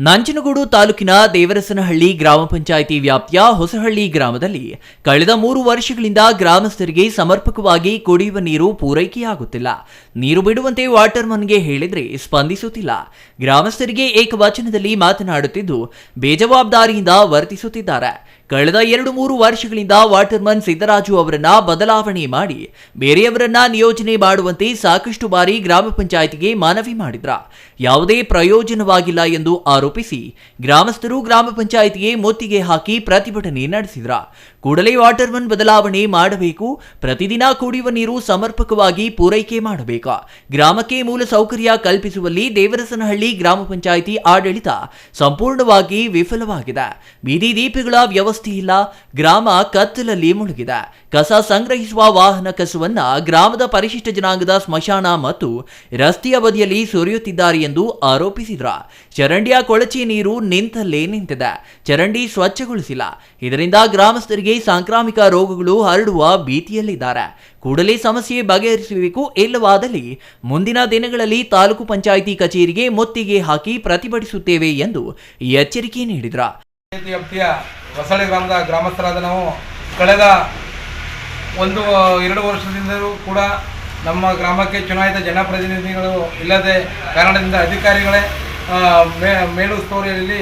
ನಂಜನಗೂಡು ತಾಲೂಕಿನ ದೇವರಸನಹಳ್ಳಿ ಗ್ರಾಮ ಪಂಚಾಯಿತಿ ವ್ಯಾಪ್ತಿಯ ಹೊಸಹಳ್ಳಿ ಗ್ರಾಮದಲ್ಲಿ ಕಳೆದ ಮೂರು ವರ್ಷಗಳಿಂದ ಗ್ರಾಮಸ್ಥರಿಗೆ ಸಮರ್ಪಕವಾಗಿ ಕುಡಿಯುವ ನೀರು ಪೂರೈಕೆಯಾಗುತ್ತಿಲ್ಲ. ನೀರು ಬಿಡುವಂತೆ ವಾಟರ್ಮನ್ಗೆ ಹೇಳಿದ್ರೆ ಸ್ಪಂದಿಸುತ್ತಿಲ್ಲ. ಗ್ರಾಮಸ್ಥರಿಗೆ ಏಕವಚನದಲ್ಲಿ ಮಾತನಾಡುತ್ತಿದ್ದು, ಬೇಜವಾಬ್ದಾರಿಯಿಂದ ವರ್ತಿಸುತ್ತಿದ್ದಾರೆ. ಕಳೆದ ಎರಡು ಮೂರು ವರ್ಷಗಳಿಂದ ವಾಟರ್ಮನ್ ಸಿದ್ದರಾಜು ಅವರನ್ನ ಬದಲಾವಣೆ ಮಾಡಿ ಬೇರೆಯವರನ್ನ ನಿಯೋಜನೆ ಮಾಡುವಂತೆ ಸಾಕಷ್ಟು ಬಾರಿ ಗ್ರಾಮ ಪಂಚಾಯಿತಿಗೆ ಮನವಿ ಮಾಡಿದ್ರ. ಯಾವುದೇ ಪ್ರಯೋಜನವಾಗಿಲ್ಲ ಎಂದು ಆರೋಪಿಸಿ ಗ್ರಾಮಸ್ಥರು ಗ್ರಾಮ ಪಂಚಾಯಿತಿಗೆ ಮುತ್ತಿಗೆ ಹಾಕಿ ಪ್ರತಿಭಟನೆ ನಡೆಸಿದ್ರ. ಕೂಡಲೇ ವಾಟರ್ಮನ್ ಬದಲಾವಣೆ ಮಾಡಬೇಕು. ಪ್ರತಿದಿನ ಕುಡಿಯುವ ನೀರು ಸಮರ್ಪಕವಾಗಿ ಪೂರೈಕೆ ಮಾಡಬೇಕು. ಗ್ರಾಮಕ್ಕೆ ಮೂಲ ಸೌಕರ್ಯ ಕಲ್ಪಿಸುವಲ್ಲಿ ದೇವರಸನಹಳ್ಳಿ ಗ್ರಾಮ ಪಂಚಾಯಿತಿ ಆಡಳಿತ ಸಂಪೂರ್ಣವಾಗಿ ವಿಫಲವಾಗಿದೆ. ಬೀದಿ ದೀಪಗಳ ವ್ಯವಸ್ಥೆ ಇಲ್ಲ. ಗ್ರಾಮ ಕತ್ತಲಲ್ಲಿ ಮುಳುಗಿದೆ. ಕಸ ಸಂಗ್ರಹಿಸುವ ವಾಹನ ಕಸವನ್ನ ಗ್ರಾಮದ ಪರಿಶಿಷ್ಟ ಜನಾಂಗದ ಸ್ಮಶಾನ ಮತ್ತು ರಸ್ತೆಯ ಬದಿಯಲ್ಲಿ ಸುರಿಯುತ್ತಿದ್ದಾರೆ ಎಂದು ಆರೋಪಿಸಿದ್ರ. ಚರಂಡಿಯ ಕೊಳಚೆ ನೀರು ನಿಂತಲ್ಲೇ ನಿಂತಿದೆ. ಚರಂಡಿ ಸ್ವಚ್ಛಗೊಳಿಸಿಲ್ಲ. ಇದರಿಂದ ಗ್ರಾಮಸ್ಥರಿಗೆ ಸಾಂಕ್ರಾಮಿಕ ರೋಗಗಳು ಹರಡುವ ಭೀತಿಯಲ್ಲಿದ್ದಾರೆ. ಕೂಡಲೇ ಸಮಸ್ಯೆ ಬಗೆಹರಿಸಬೇಕು. ಇಲ್ಲವಾದಲ್ಲಿ ಮುಂದಿನ ದಿನಗಳಲ್ಲಿ ತಾಲೂಕು ಪಂಚಾಯಿತಿ ಕಚೇರಿಗೆ ಮುತ್ತಿಗೆ ಹಾಕಿ ಪ್ರತಿಭಟಿಸುತ್ತೇವೆ ಎಂದು ಎಚ್ಚರಿಕೆ ನೀಡಿದ್ರ. ಹೊಸಳೆ ಗ್ರಾಮದ ಗ್ರಾಮಸ್ಥರಾದ ನಾವು ಕಳೆದ ಒಂದು, ಎರಡು ವರ್ಷದಿಂದಲೂ ಕೂಡ ನಮ್ಮ ಗ್ರಾಮಕ್ಕೆ ಚುನಾಯಿತ ಜನಪ್ರತಿನಿಧಿಗಳು ಇಲ್ಲದೆ ಕಾರಣದಿಂದ ಅಧಿಕಾರಿಗಳೇ ಮೇ ಮೇಲುಸ್ತುವಾರಿಯಲ್ಲಿ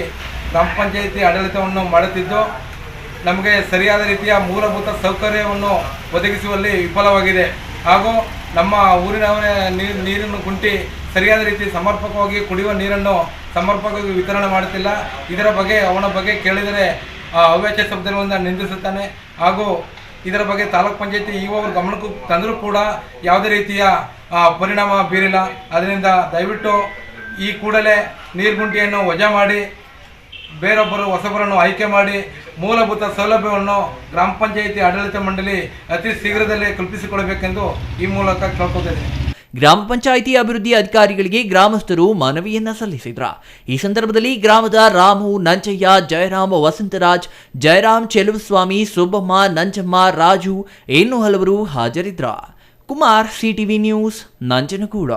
ಗ್ರಾಮ ಪಂಚಾಯಿತಿ ಆಡಳಿತವನ್ನು ಮಾಡುತ್ತಿದ್ದು ನಮಗೆ ಸರಿಯಾದ ರೀತಿಯ ಮೂಲಭೂತ ಸೌಕರ್ಯವನ್ನು ಒದಗಿಸುವಲ್ಲಿ ವಿಫಲವಾಗಿದೆ. ಹಾಗೂ ನಮ್ಮ ಊರಿನವರೇ ನೀರು ನೀರನ್ನು ಕುಂಟಿ ಸರಿಯಾದ ರೀತಿ ಸಮರ್ಪಕವಾಗಿ ಕುಡಿಯುವ ನೀರನ್ನು ಸಮರ್ಪಕವಾಗಿ ವಿತರಣೆ ಮಾಡುತ್ತಿಲ್ಲ. ಇದರ ಬಗ್ಗೆ, ಅವನ ಬಗ್ಗೆ ಕೇಳಿದರೆ ಅವ್ಯಾಚ ಶಬ್ದಗಳನ್ನು ನಿಂದಿಸುತ್ತಾನೆ. ಹಾಗೂ ಇದರ ಬಗ್ಗೆ ತಾಲೂಕ್ ಪಂಚಾಯತಿ ಒಬ್ಬರು ಗಮನಕ್ಕೂ ತಂದರೂ ಕೂಡ ಯಾವುದೇ ರೀತಿಯ ಪರಿಣಾಮ ಬೀರಿಲ್ಲ. ಅದರಿಂದ ದಯವಿಟ್ಟು ಈ ಕೂಡಲೇ ನೀರು ಗುಂಟಿಯನ್ನು ವಜಾ ಮಾಡಿ, ಬೇರೊಬ್ಬರು ಹೊಸಬರನ್ನು ಆಯ್ಕೆ ಮಾಡಿ ಮೂಲಭೂತ ಸೌಲಭ್ಯವನ್ನು ಗ್ರಾಮ ಪಂಚಾಯಿತಿ ಆಡಳಿತ ಮಂಡಳಿ ಅತಿ ಶೀಘ್ರದಲ್ಲೇ ಕಲ್ಪಿಸಿಕೊಳ್ಳಬೇಕೆಂದು ಈ ಮೂಲಕ ಕೇಳ್ಕೊತೇನೆ ಗ್ರಾಮ ಪಂಚಾಯಿತಿ ಅಭಿವೃದ್ಧಿ ಅಧಿಕಾರಿಗಳಿಗೆ ಗ್ರಾಮಸ್ಥರು ಮನವಿಯನ್ನ ಸಲ್ಲಿಸಿದ್ರ. ಈ ಸಂದರ್ಭದಲ್ಲಿ ಗ್ರಾಮದ ರಾಮು, ನಂಜಯ್ಯ, ಜಯರಾಮ, ವಸಂತರಾಜ್, ಜಯರಾಮ್ ಚೆಲುವಸ್ವಾಮಿ, ಸುಬ್ಬಮ್ಮ, ನಂಜಮ್ಮ, ರಾಜು, ಇನ್ನೂ ಹಲವರು ಹಾಜರಿದ್ರ. Kumar, CTV news, Nanjangud.